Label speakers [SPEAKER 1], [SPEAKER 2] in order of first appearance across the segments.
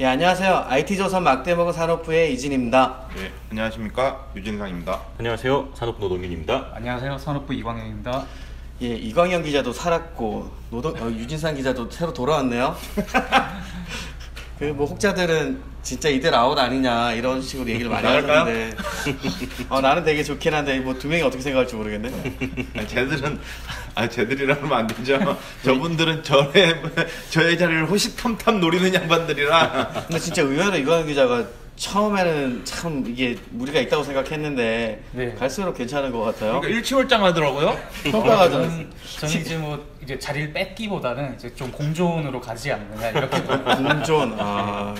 [SPEAKER 1] 예, 안녕하세요. IT조선 막대먹은 산업부의 이진입니다.
[SPEAKER 2] 네, 안녕하십니까 유진상입니다.
[SPEAKER 3] 안녕하세요. 산업부 노동균입니다.
[SPEAKER 4] 안녕하세요. 산업부 이광현입니다.
[SPEAKER 1] 예, 이광현 기자도 살았고 노동 어, 유진상 기자도 새로 돌아왔네요. 그 뭐 혹자들은 진짜 이들 아웃 아니냐 이런 식으로 얘기를 많이
[SPEAKER 2] 나갈까요?
[SPEAKER 1] 하는데 어, 나는 되게 좋긴 한데 뭐 두 명이 어떻게 생각할지 모르겠네.
[SPEAKER 2] 아니, 쟤들은 아 쟤들이라 하면 안 되죠. 저분들은 저의 저의 자리를 호시탐탐 노리는 양반들이라.
[SPEAKER 1] 근데 진짜 의외로 이광현 기자가 처음에는 참 이게 무리가 있다고 생각했는데
[SPEAKER 4] 네.
[SPEAKER 1] 갈수록 괜찮은 것 같아요.
[SPEAKER 2] 그러니까 일치월장 하더라고요.
[SPEAKER 1] 평가가 좀
[SPEAKER 4] 저는, 저는 이제 뭐 이제 자리를 뺏기보다는 이제 좀 공존으로 가지 않느냐 이렇게 좀
[SPEAKER 1] 공존. 아,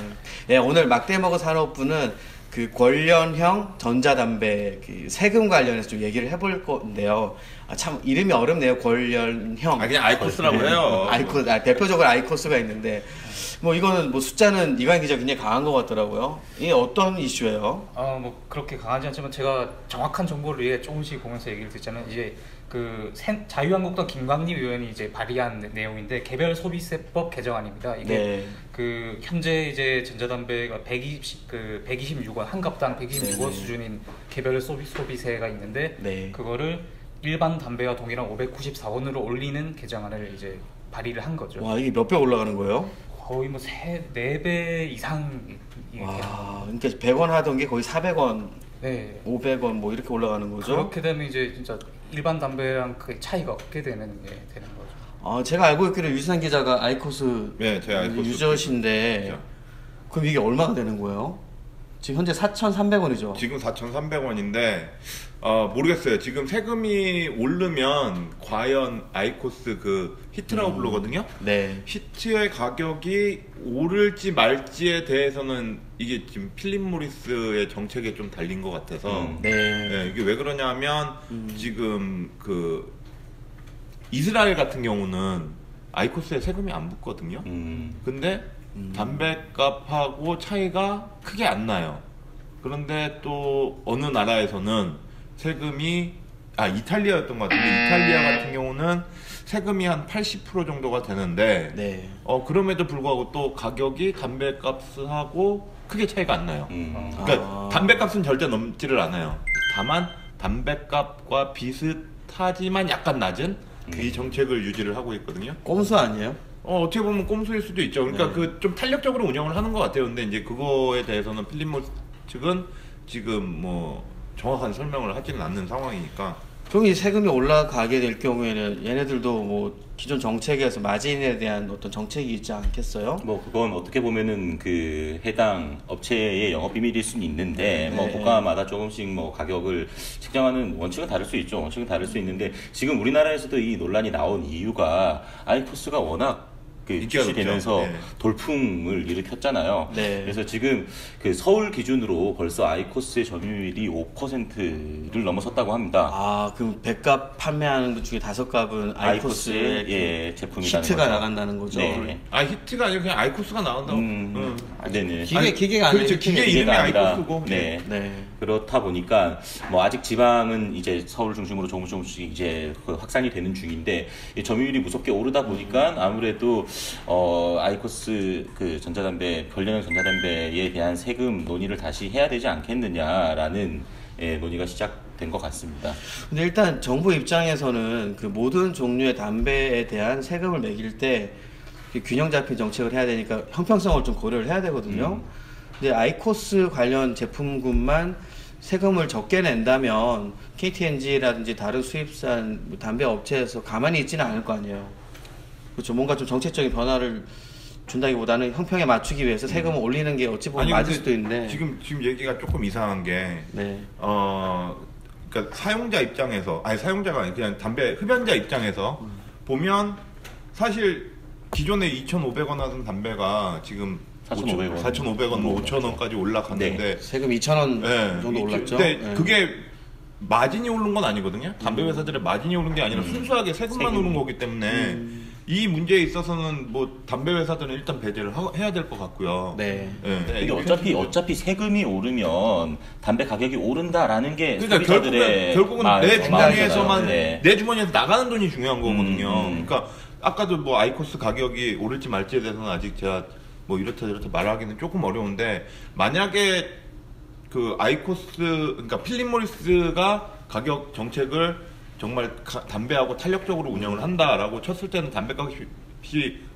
[SPEAKER 1] 네, 오늘 막대먹은 산업부는 그 관련형 전자담배 그 세금 관련해서 좀 얘기를 해볼 건데요. 아, 참 이름이 어렵네요. 관련형.
[SPEAKER 2] 아 그냥 아이코스라고 해요.
[SPEAKER 1] 아이코, 아, 대표적으로 아이코스가 있는데 뭐 이거는 뭐 숫자는 이관 기자 굉장히 강한 것 같더라고요. 이게 어떤 이슈예요?
[SPEAKER 4] 어뭐 그렇게 강하지 않지만 제가 정확한 정보를 위해 조금씩 보면서 얘기를 듣자면 이제 그 새- 자유한국당 김광림 의원이 이제 발의한 내- 내용인데 개별 소비세법 개정안입니다. 이게
[SPEAKER 1] 네.
[SPEAKER 4] 그 현재 이제 전자담배가 120, 그 126원 한 갑당 126원
[SPEAKER 1] 네.
[SPEAKER 4] 수준인 개별 소비 소비세가 있는데
[SPEAKER 1] 네.
[SPEAKER 4] 그거를 일반 담배와 동일한 594원으로 올리는 개정안을 이제 발의를 한 거죠.
[SPEAKER 1] 와 이게 몇 배 올라가는 거예요?
[SPEAKER 4] 거의 뭐 세 네 배 이상 이렇게.
[SPEAKER 1] 와, 그러니까 100원 하던 게 거의 400원,
[SPEAKER 4] 네.
[SPEAKER 1] 500원 뭐 이렇게 올라가는 거죠?
[SPEAKER 4] 그렇게 되면 이제 진짜 일반 담배랑 그 차이가 없게 되는 게 되는 거죠.
[SPEAKER 1] 아, 제가 알고 있기로 유진상 기자가 아이코스
[SPEAKER 2] 네, 제가 아이코스
[SPEAKER 1] 유저신데. 그럼 이게 얼마가 되는 거예요? 지금 현재 4,300원이죠.
[SPEAKER 2] 지금 4,300원인데 어, 모르겠어요. 지금 세금이 오르면 과연 아이코스 그 히트라고 부르거든요.
[SPEAKER 1] 네.
[SPEAKER 2] 히트의 가격이 오를지 말지에 대해서는 이게 지금 필립 모리스의 정책에 좀 달린 것 같아서
[SPEAKER 3] 음.
[SPEAKER 1] 네.
[SPEAKER 2] 네, 이게 왜 그러냐면 지금 그 이스라엘 같은 경우는 아이코스에 세금이 안 붙거든요.
[SPEAKER 3] 음,
[SPEAKER 2] 근데 담배값하고 차이가 크게 안 나요. 그런데 또 어느 나라에서는 세금이 아 이탈리아였던 것 같은데 이탈리아 같은 경우는 세금이 한 80% 정도가 되는데
[SPEAKER 1] 네.
[SPEAKER 2] 어 그럼에도 불구하고 또 가격이 담배값하고 크게 차이가 안 나요.
[SPEAKER 3] 음.
[SPEAKER 2] 그러니까
[SPEAKER 1] 아.
[SPEAKER 2] 담배값은 절대 넘지를 않아요. 다만 담배값과 비슷하지만 약간 낮은
[SPEAKER 1] 음.
[SPEAKER 2] 이 정책을 유지를 하고 있거든요.
[SPEAKER 1] 꼼수 아니에요?
[SPEAKER 2] 어, 어떻게 보면 꼼수일 수도 있죠. 그러니까
[SPEAKER 1] 네.
[SPEAKER 2] 그좀 탄력적으로 운영을 하는 것 같아요. 근데 이제 그거에 대해서는 필립모 측은 지금 뭐 정확한 설명을 하지는 않는 상황이니까
[SPEAKER 1] 그럼 이 세금이 올라가게 될 경우에는 얘네들도 뭐 기존 정책에서 마진에 대한 어떤 정책이 있지 않겠어요?
[SPEAKER 3] 뭐 그건 어떻게 보면은 그 해당 업체의 영업 비밀일 수는 있는데
[SPEAKER 1] 네.
[SPEAKER 3] 뭐 국가마다 조금씩 뭐 가격을 책정하는 원칙은 다를 수 있죠. 원칙은 다를 수 있는데 지금 우리나라에서도 이 논란이 나온 이유가 아이코스가 워낙 출시되면서.
[SPEAKER 2] 네.
[SPEAKER 3] 돌풍을 일으켰잖아요.
[SPEAKER 1] 네.
[SPEAKER 3] 그래서 지금 그 서울 기준으로 벌써 아이코스의 점유율이 5%를 넘어섰다고 합니다.
[SPEAKER 1] 아, 그럼 백값 판매하는 것 중에 다섯 값은 아이코스의
[SPEAKER 3] 아이코스의
[SPEAKER 1] 그
[SPEAKER 3] 예, 제품이라는
[SPEAKER 1] 히트가
[SPEAKER 3] 거죠.
[SPEAKER 1] 나간다는 거죠.
[SPEAKER 3] 네.
[SPEAKER 2] 아 히트가 아니고 그냥 아이코스가 나온다고.
[SPEAKER 3] 음,
[SPEAKER 2] 응.
[SPEAKER 3] 아, 네네.
[SPEAKER 1] 기계 기계가 아니에요.
[SPEAKER 2] 그렇죠. 기계
[SPEAKER 3] 기계가
[SPEAKER 2] 이름이
[SPEAKER 3] 아니라,
[SPEAKER 2] 아이코스고.
[SPEAKER 3] 네.
[SPEAKER 1] 네.
[SPEAKER 3] 그렇다 보니까 뭐 아직 지방은 이제 서울 중심으로 조금씩 조금씩 이제 그 확산이 되는 중인데 이 점유율이 무섭게 오르다 보니까 아무래도 어 아이코스 그 전자담배 관련형 전자담배에 대한 세금 논의를 다시 해야 되지 않겠느냐라는 예, 논의가 시작된 것 같습니다.
[SPEAKER 1] 근데 일단 정부 입장에서는 그 모든 종류의 담배에 대한 세금을 매길 때그 균형 잡힌 정책을 해야 되니까 형평성을 좀 고려를 해야 되거든요. 근데 아이코스 관련 제품군만 세금을 적게 낸다면 KTNG라든지 다른 수입산 뭐 담배 업체에서 가만히 있지는 않을 거 아니에요. 그렇죠. 뭔가 좀 정책적인 변화를 준다기보다는 형평에 맞추기 위해서 세금을 올리는 게 어찌 보면 맞을
[SPEAKER 2] 근데
[SPEAKER 1] 수도 있는데.
[SPEAKER 2] 지금 지금 얘기가 조금 이상한 게
[SPEAKER 1] 네.
[SPEAKER 2] 어, 그러니까 사용자 입장에서 아니 사용자가 아니 그냥 담배 흡연자 입장에서 보면 사실 기존에 2,500원 하던 담배가 지금
[SPEAKER 3] 4,500 원.
[SPEAKER 2] 4,500원, 뭐 5,000원까지 올라갔는데
[SPEAKER 1] 세금 2,000원
[SPEAKER 2] 네.
[SPEAKER 1] 정도 올랐죠.
[SPEAKER 2] 근데
[SPEAKER 1] 네.
[SPEAKER 2] 그게 마진이 오른 건 아니거든요. 담배 회사들의 마진이 오른 게 아니라 순수하게 세금만
[SPEAKER 3] 세금.
[SPEAKER 2] 오른 거기 때문에 이 문제에 있어서는 뭐 담배 회사들은 일단 배제를 하- 해야 될 것 같고요.
[SPEAKER 1] 네.
[SPEAKER 2] 예.
[SPEAKER 3] 이게 어차피 어차피 세금이 오르면 담배 가격이 오른다라는 게
[SPEAKER 2] 그러니까
[SPEAKER 3] 소비자들의
[SPEAKER 2] 결국은, 결국은
[SPEAKER 3] 마-
[SPEAKER 2] 내. 주머니에서만
[SPEAKER 3] 네.
[SPEAKER 2] 내 주머니에서 나가는 돈이 중요한 거거든요.
[SPEAKER 3] 음, 음.
[SPEAKER 2] 그러니까 아까도 뭐 아이코스 가격이 오를지 말지에 대해서는 아직 제가 뭐 이렇다 저렇다 말하기는 조금 어려운데 만약에 그 아이코스 그러니까 필립 모리스가 가격 정책을 정말 가- 담배하고 탄력적으로 운영을 한다라고 쳤을 때는 담배 가격이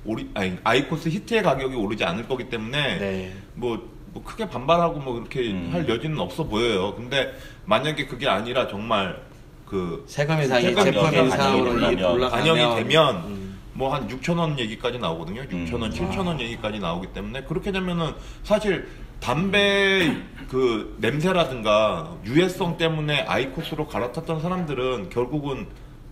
[SPEAKER 2] 오리 아니 아이코스 히트의 가격이 오르지 않을 거기 때문에
[SPEAKER 1] 네.
[SPEAKER 2] 뭐, 뭐 크게 반발하고 뭐 그렇게
[SPEAKER 3] 음.
[SPEAKER 2] 할 여지는 없어 보여요. 근데 만약에 그게 아니라 정말 그
[SPEAKER 1] 세금 인상이 제품 인상으로
[SPEAKER 3] 반영이 되면,
[SPEAKER 1] 올라가면
[SPEAKER 2] 반영이 되면
[SPEAKER 1] 음.
[SPEAKER 2] 뭐한 6천 원 얘기까지 나오거든요. 6천 원,
[SPEAKER 3] 음.
[SPEAKER 2] 7천 원 얘기까지 나오기 때문에 그렇게 되면은 사실 담배 그 냄새라든가 유해성 때문에 아이코스로 갈아탔던 사람들은 결국은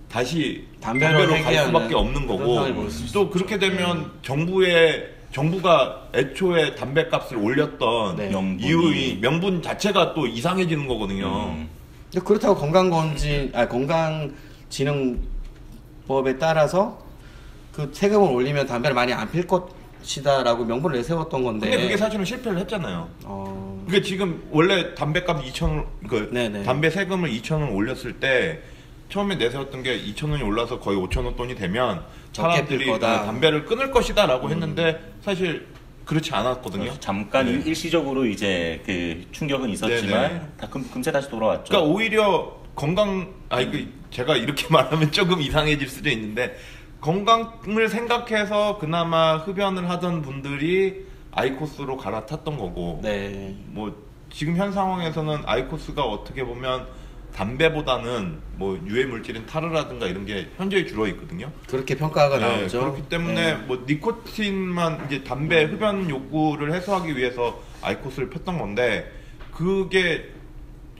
[SPEAKER 2] 다시
[SPEAKER 1] 담배로
[SPEAKER 2] 담배로, 갈 수밖에 없는 거고 또 그렇게 되면 정부의 정부가 애초에 담배 값을 올렸던
[SPEAKER 1] 네.
[SPEAKER 2] 이유의 명분 자체가 또 이상해지는 거거든요.
[SPEAKER 3] 음.
[SPEAKER 1] 근데 그렇다고 건강검진, 아 건강진흥법에 따라서 그 세금을 올리면 담배를 많이 안 필 것 이다라고 명분을 내세웠던 건데.
[SPEAKER 2] 근데 그게 사실은 실패를 했잖아요.
[SPEAKER 1] 어,
[SPEAKER 2] 그게 지금 원래 담배값 2천 원, 그
[SPEAKER 1] 네네.
[SPEAKER 2] 담배 세금을 2천 원 올렸을 때 처음에 내세웠던 게 2천 원이 올라서 거의 5천 원 돈이 되면
[SPEAKER 1] 적게
[SPEAKER 2] 사람들이
[SPEAKER 1] 필 거다. 음.
[SPEAKER 2] 담배를 끊을 것이다라고 했는데 사실 그렇지 않았거든요.
[SPEAKER 3] 잠깐
[SPEAKER 2] 네.
[SPEAKER 3] 일시적으로 이제 그 충격은 있었지만
[SPEAKER 2] 네네.
[SPEAKER 3] 다 금, 금세 다시 돌아왔죠.
[SPEAKER 2] 그러니까 오히려 건강 아니 그 제가 이렇게 말하면 조금 이상해질 수도 있는데 건강을 생각해서 그나마 흡연을 하던 분들이 아이코스로 갈아탔던 거고
[SPEAKER 1] 네.
[SPEAKER 2] 뭐 지금 현 상황에서는 아이코스가 어떻게 보면 담배보다는 뭐 유해 물질인 타르라든가 이런 게 현저히 줄어 있거든요.
[SPEAKER 1] 그렇게 평가가
[SPEAKER 2] 네,
[SPEAKER 1] 나오죠.
[SPEAKER 2] 그렇기 때문에
[SPEAKER 1] 네.
[SPEAKER 2] 뭐 니코틴만 이제 담배 흡연 욕구를 해소하기 위해서 아이코스를 폈던 건데 그게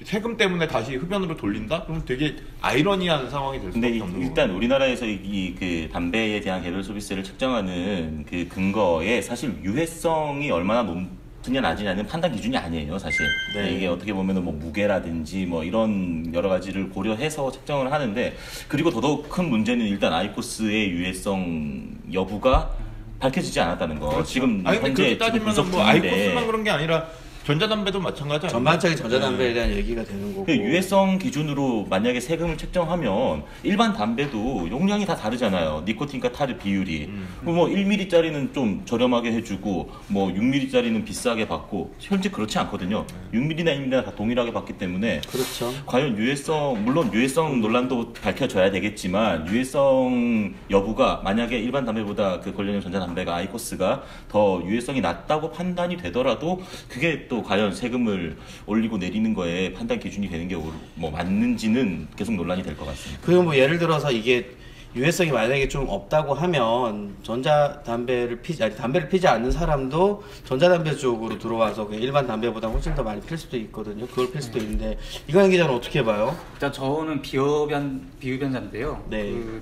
[SPEAKER 2] 세금 때문에 다시 흡연으로 돌린다? 그럼 되게 아이러니한 상황이 될 수밖에
[SPEAKER 3] 이-
[SPEAKER 2] 없는
[SPEAKER 3] 일단
[SPEAKER 2] 거예요.
[SPEAKER 3] 우리나라에서 이 그 담배에 대한 개별 소비세를 책정하는 그 근거에 사실 유해성이 얼마나 높으냐 낮으냐는 판단 기준이 아니에요, 사실.
[SPEAKER 1] 네.
[SPEAKER 3] 이게 어떻게 보면은 뭐 무게라든지 뭐 이런 여러 가지를 고려해서 책정을 하는데 그리고 더더욱 큰 문제는 일단 아이코스의 유해성 여부가 밝혀지지 않았다는 거. 지금
[SPEAKER 2] 그렇죠. 아니 근데
[SPEAKER 3] 현재
[SPEAKER 2] 따지면
[SPEAKER 3] 지금
[SPEAKER 2] 뭐 아이코스만 그런 게 아니라 전자담배도 마찬가지 아니에요?
[SPEAKER 1] 전반적인 전자담배에
[SPEAKER 2] 네.
[SPEAKER 1] 대한 얘기가 되는 거고.
[SPEAKER 3] 그 유해성 기준으로 만약에 세금을 책정하면 일반 담배도 용량이 다 다르잖아요. 니코틴과 타르 비율이.
[SPEAKER 2] 음.
[SPEAKER 3] 그럼 뭐 1ml짜리는 좀 저렴하게 해주고 뭐 6ml짜리는 비싸게 받고 현재 그렇지 않거든요.
[SPEAKER 2] 네.
[SPEAKER 3] 6ml나 1ml나 다 동일하게 받기 때문에
[SPEAKER 1] 그렇죠.
[SPEAKER 3] 과연 유해성 물론 유해성 논란도 밝혀져야 되겠지만 유해성 여부가 만약에 일반 담배보다 그 관련형 전자담배가 아이코스가 더 유해성이 낮다고 판단이 되더라도 그게 또 과연 세금을 올리고 내리는 거에 판단 기준이 되는 게 뭐 맞는지는 계속 논란이 될 것 같습니다.
[SPEAKER 1] 그리고 뭐 예를 들어서 이게 유해성이 만약에 좀 없다고 하면 전자담배를 피지 아니 담배를 피지 않는 사람도 전자담배 쪽으로 들어와서 일반 담배보다 훨씬 더 많이 필 수도 있거든요. 그걸 필 수도 있는데 이광현 기자는 어떻게 봐요?
[SPEAKER 4] 일단 저는 비흡연 비흡연자인데요.
[SPEAKER 1] 네.
[SPEAKER 4] 그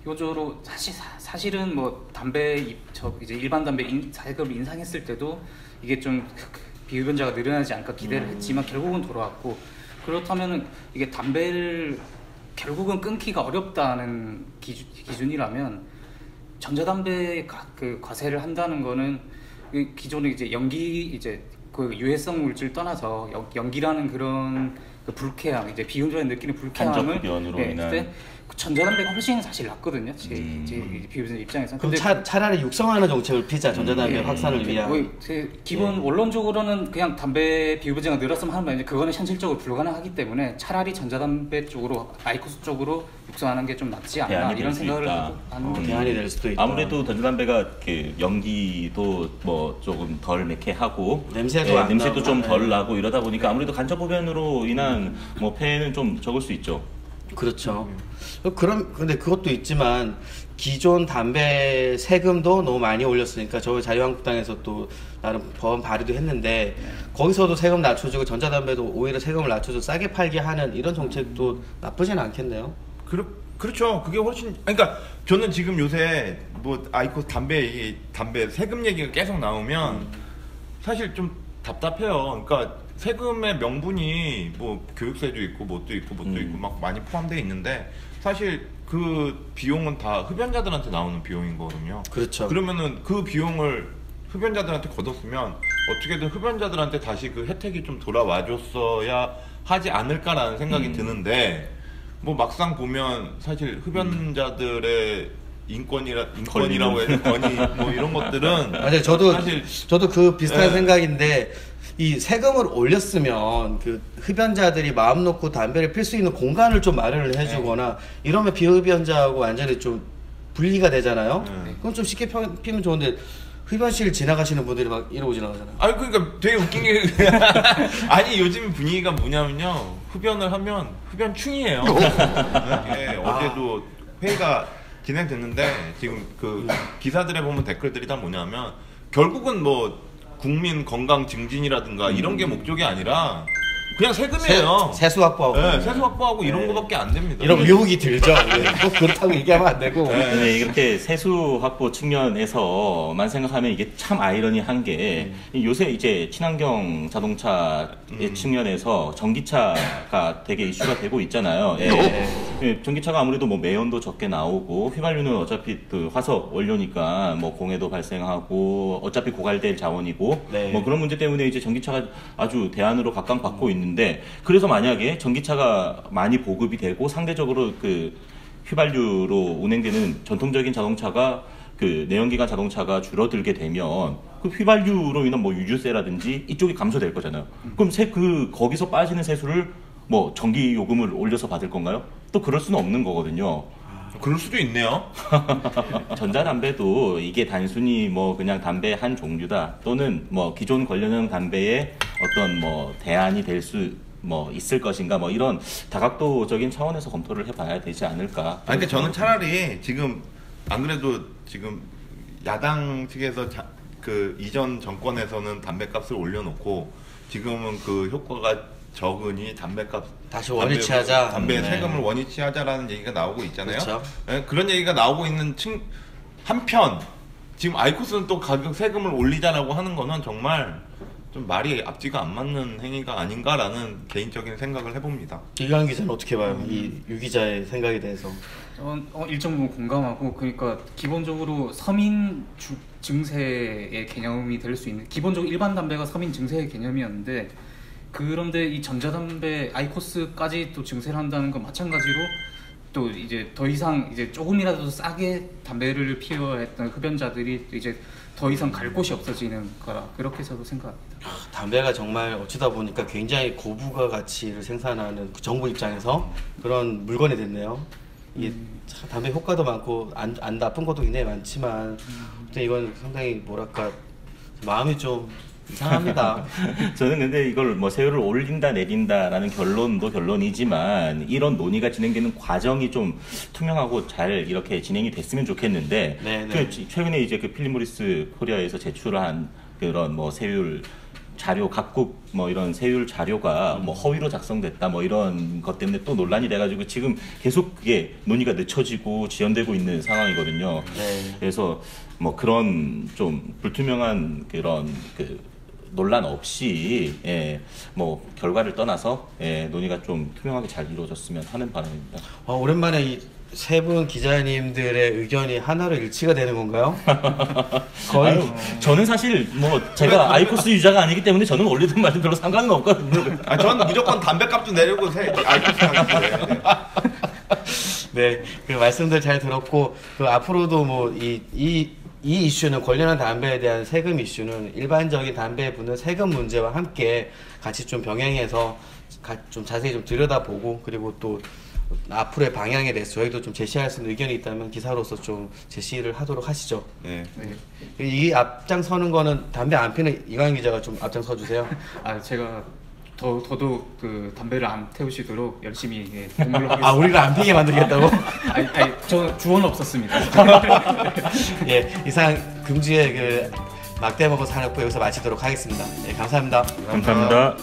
[SPEAKER 4] 기본적으로 사실 사- 사실은 뭐 담배 입- 저 이제 일반 담배 인, 세금을 인상했을 때도 이게 좀 그- 그 비흡연자가 늘어나지 않을까 기대를 했지만 결국은 돌아왔고 그렇다면은 이게 담배를 결국은 끊기가 어렵다는 기준, 기준이라면 전자담배 가, 그 과세를 한다는 거는 그 기존에 이제 연기 이제 그 유해성 물질 떠나서 연, 연기라는 그런 그 불쾌함 이제 비운전에 느끼는 불쾌함을
[SPEAKER 3] 간접흡연으로
[SPEAKER 4] 예,
[SPEAKER 3] 인한.
[SPEAKER 4] 그때 그 전자담배가 훨씬 사실 낫거든요. 제,
[SPEAKER 3] 음.
[SPEAKER 4] 제 비운전 입장에서.
[SPEAKER 1] 그럼 차, 차라리 육성하는 정책을 피자 전자담배
[SPEAKER 3] 음,
[SPEAKER 1] 확산을
[SPEAKER 4] 그
[SPEAKER 1] 위한.
[SPEAKER 4] 뭐, 그 기본
[SPEAKER 1] 예.
[SPEAKER 4] 원론적으로는 그냥 담배 비흡연자가 늘었으면 하는 말인데 그거는 현실적으로 불가능하기 때문에 차라리 전자담배 쪽으로 아이코스 쪽으로 육성하는 게 좀 낫지 않나
[SPEAKER 3] 대안이
[SPEAKER 4] 이런 생각을. 하고 하는
[SPEAKER 1] 어. 대안이 될 수도 있다.
[SPEAKER 3] 아무래도 전자담배가 그 연기도 뭐 조금 덜 매캐하고
[SPEAKER 1] 냄새도
[SPEAKER 3] 예,
[SPEAKER 1] 안
[SPEAKER 3] 냄새도
[SPEAKER 1] 나고.
[SPEAKER 3] 좀덜
[SPEAKER 1] 네.
[SPEAKER 3] 나고 이러다 보니까 아무래도 간접 흡연으로 인한 뭐 폐해는 좀 적을 수 있죠.
[SPEAKER 1] 그렇죠. 그럼 근데 그것도 있지만 기존 담배 세금도 너무 많이 올렸으니까 저희 자유한국당에서 또 나름 법안 발의도 했는데 거기서도 세금 낮춰주고 전자담배도 오히려 세금을 낮춰서 싸게 팔게 하는 이런 정책도 나쁘진 않겠네요.
[SPEAKER 2] 그렇, 그렇죠. 그게 훨씬 그러니까 저는 지금 요새 뭐 아이코스 담배 담배 세금 얘기가 계속 나오면 사실 좀 답답해요. 그러니까 세금의 명분이 뭐 교육세도 있고 뭣도 있고 뭣도
[SPEAKER 3] 음.
[SPEAKER 2] 있고 막 많이 포함되어 있는데 사실 그 비용은 다 흡연자들한테 나오는 비용인 거거든요.
[SPEAKER 1] 그렇죠.
[SPEAKER 2] 그러면은 그 비용을 흡연자들한테 걷었으면 어떻게든 흡연자들한테 다시 그 혜택이 좀 돌아와 줬어야 하지 않을까라는 생각이
[SPEAKER 3] 음.
[SPEAKER 2] 드는데 뭐 막상 보면 사실 흡연자들의 인권이라 인권이라고 해야 되나 권위 뭐 이런 것들은
[SPEAKER 1] 맞아요. 저도
[SPEAKER 2] 사실
[SPEAKER 1] 저도 그 비슷한
[SPEAKER 2] 네.
[SPEAKER 1] 생각인데 이 세금을 올렸으면 그 흡연자들이 마음 놓고 담배를 필 수 있는 공간을 좀 마련을 해주거나 이러면 비흡연자하고 완전히 좀 분리가 되잖아요.
[SPEAKER 2] 네.
[SPEAKER 1] 그럼 좀 쉽게 펴- 피면 좋은데 흡연실 지나가시는 분들이 막 이러고 지나가잖아요.
[SPEAKER 2] 아니 그러니까 되게 웃긴 게 아니 요즘 분위기가 뭐냐면요 흡연을 하면 흡연충이에요. 예, 어제도 회의가 진행됐는데 지금 그 기사들에 보면 댓글들이 다 뭐냐면 결국은 뭐 국민 건강 증진이라든가 이런 게 목적이 아니라 그냥 세금이에요.
[SPEAKER 1] 세, 수 확보하고.
[SPEAKER 2] 네, 세수 확보하고 이런
[SPEAKER 1] 네.
[SPEAKER 2] 거밖에 안 됩니다.
[SPEAKER 1] 이런 의혹이 들죠. 네. 꼭 그렇다고 얘기하면 안 되고.
[SPEAKER 3] 네, 이렇게 세수 확보 측면에서만 생각하면 이게 참 아이러니한 게 요새 이제 친환경 자동차의 측면에서 전기차가 되게 이슈가 되고 있잖아요. 예. 예, 전기차가 아무래도 뭐 매연도 적게 나오고 휘발유는 어차피 그 화석 원료니까 뭐 공해도 발생하고 어차피 고갈될 자원이고
[SPEAKER 1] 네.
[SPEAKER 3] 뭐 그런 문제 때문에 이제 전기차가 아주 대안으로 각광받고 있는데 그래서 만약에 전기차가 많이 보급이 되고 상대적으로 그 휘발유로 운행되는 전통적인 자동차가 그 내연기관 자동차가 줄어들게 되면 그 휘발유로 인한 뭐 유류세라든지 이쪽이 감소될 거잖아요. 그럼 세 그 거기서 빠지는 세수를 뭐 전기 요금을 올려서 받을 건가요? 또 그럴 수는 없는 거거든요.
[SPEAKER 2] 그럴 수도 있네요.
[SPEAKER 3] 전자담배도 이게 단순히 뭐 그냥 담배 한 종류다 또는 뭐 기존 관련형 담배의 어떤 뭐 대안이 될 수 뭐 있을 것인가 뭐 이런 다각도적인 차원에서 검토를 해봐야 되지 않을까.
[SPEAKER 2] 아니, 그러니까 저는 차라리 지금 안 그래도 지금 야당 측에서 자, 그 이전 정권에서는 담배값을 올려놓고 지금은 그 효과가 적으니 담배값
[SPEAKER 1] 다시 원위치하자.
[SPEAKER 2] 담배
[SPEAKER 1] 네.
[SPEAKER 2] 세금을 원위치 하자라는 얘기가 나오고 있잖아요.
[SPEAKER 1] 그렇죠.
[SPEAKER 2] 예, 그런 얘기가 나오고 있는 층 한편 지금 아이코스는 또 가격 세금을 올리자라고 하는 거는 정말 좀 말이 앞뒤가 안 맞는 행위가 아닌가라는 개인적인 생각을 해봅니다.
[SPEAKER 1] 이강 기자는 어떻게 봐요? 이 유 기자의 생각에 대해서.
[SPEAKER 4] 전 어, 일정 부분 공감하고 그러니까 기본적으로 서민 주, 증세의 개념이 될 수 있는 기본적으로 일반 담배가 서민 증세의 개념이었는데 그런데 이 전자담배 아이코스까지 또 증세를 한다는 건 마찬가지로 또 이제 더 이상 이제 조금이라도 싸게 담배를 피워야 했던 흡연자들이 이제 더 이상 갈 곳이 없어지는 거라 그렇게 저도 생각합니다.
[SPEAKER 1] 담배가 정말 어쩌다 보니까 굉장히 고부가 가치를 생산하는 그 정부 입장에서 그런 물건이 됐네요. 이게 참 담배 효과도 많고 안, 안 나쁜 것도 굉장히 많지만 근데 이건 상당히 뭐랄까 마음이 좀 이상합니다.
[SPEAKER 3] 저는 근데 이걸 뭐 세율을 올린다 내린다라는 결론도 결론이지만 이런 논의가 진행되는 과정이 좀 투명하고 잘 이렇게 진행이 됐으면 좋겠는데
[SPEAKER 1] 네, 네.
[SPEAKER 3] 그 지- 최근에 이제 그 필립 모리스 코리아에서 제출한 그런 뭐 세율 자료 각국 뭐 이런 세율 자료가 뭐 허위로 작성됐다 뭐 이런 것 때문에 또 논란이 돼가지고 지금 계속 그게 논의가 늦춰지고 지연되고 있는 상황이거든요.
[SPEAKER 1] 네.
[SPEAKER 3] 그래서 뭐 그런 좀 불투명한 그런 그 논란 없이 예, 뭐 결과를 떠나서 예, 논의가 좀 투명하게 잘 이루어졌으면 하는 바람입니다.
[SPEAKER 1] 아, 오랜만에 이 세 분 기자님들의 의견이 하나로 일치가 되는 건가요? 거의
[SPEAKER 3] 아유, 저는 사실 뭐 제가 아이코스 유저가 아니기 때문에 저는 올리든 말든 별로 상관은 없거든요.
[SPEAKER 2] 아, 저는 무조건 담배값 좀 내려고 세, 아이코스 하겠어요.
[SPEAKER 1] 네, 그 말씀들 잘 들었고 그 앞으로도 뭐 이 이 이 이슈는 관련한 담배에 대한 세금 이슈는 일반적인 담배에 붙는 세금 문제와 함께 같이 좀 병행해서 가- 좀 자세히 좀 들여다보고 그리고 또 앞으로의 방향에 대해서 저희도 좀 제시할 수 있는 의견이 있다면 기사로서 좀 제시를 하도록 하시죠.
[SPEAKER 2] 네.
[SPEAKER 4] 네.
[SPEAKER 1] 이 앞장 서는 거는 담배 안 피는 이광희 기자가 좀 앞장 서 주세요.
[SPEAKER 4] 아 제가 더 더더욱 그 담배를 안 태우시도록 열심히 예, 공부를 하겠습니다.
[SPEAKER 1] 아 우리를 안 피게 만들겠다고?
[SPEAKER 4] 아니, 아니 저 주어는 없었습니다.
[SPEAKER 1] 예, 이상 금주의 그 막대 먹고 사놓고 여기서 마치도록 하겠습니다. 예, 감사합니다.
[SPEAKER 3] 감사합니다.